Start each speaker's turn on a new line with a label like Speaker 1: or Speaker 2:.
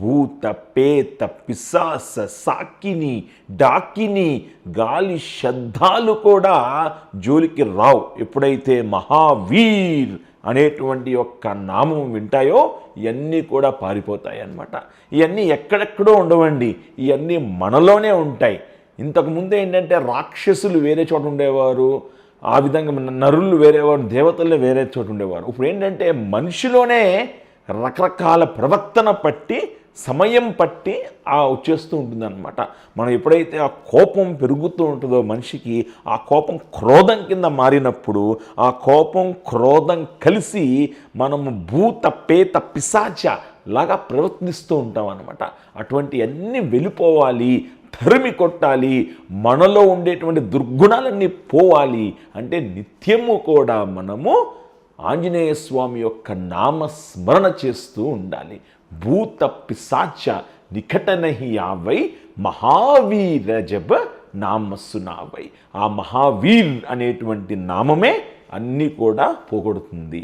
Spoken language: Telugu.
Speaker 1: భూత పేత పిశాస సాకిని డాకిని గాలి శబ్దాలు కూడా జోలికి రావు. ఎప్పుడైతే మహావీర్ అనేటువంటి యొక్క నామం వింటాయో ఇవన్నీ కూడా పారిపోతాయి అన్నమాట. ఇవన్నీ ఎక్కడెక్కడో ఉండవండి. ఇవన్నీ మనలోనే ఉంటాయి. ఇంతకుముందు ఏంటంటే రాక్షసులు వేరే చోట ఉండేవారు. ఆ విధంగా మన నరులు వేరేవారు దేవతలు వేరే చోట ఉండేవారు. ఇప్పుడు ఏంటంటే మనిషిలోనే రకరకాల ప్రవర్తన పట్టి సమయం పట్టి ఆ వచ్చేస్తూ ఉంటుందన్నమాట. మనం ఎప్పుడైతే ఆ కోపం పెరుగుతూ ఉంటుందో మనిషికి ఆ కోపం క్రోధం కింద మారినప్పుడు ఆ కోపం క్రోధం కలిసి మనము భూత పేత పిశాచ లాగా ప్రవర్తిస్తూ ఉంటాం అనమాట అటువంటి అన్నీ వెళ్ళిపోవాలి తరిమి కొట్టాలి మనలో ఉండేటువంటి దుర్గుణాలన్నీ పోవాలి. అంటే నిత్యము కూడా మనము ఆంజనేయ స్వామి యొక్క నామస్మరణ చేస్తూ ఉండాలి. భూత పిశాచ నికటనహి యావై మహావీర జబ నామస్సునావై. ఆ మహావీర్ అనేటువంటి నామమే అన్నీ కూడా పోగొడుతుంది.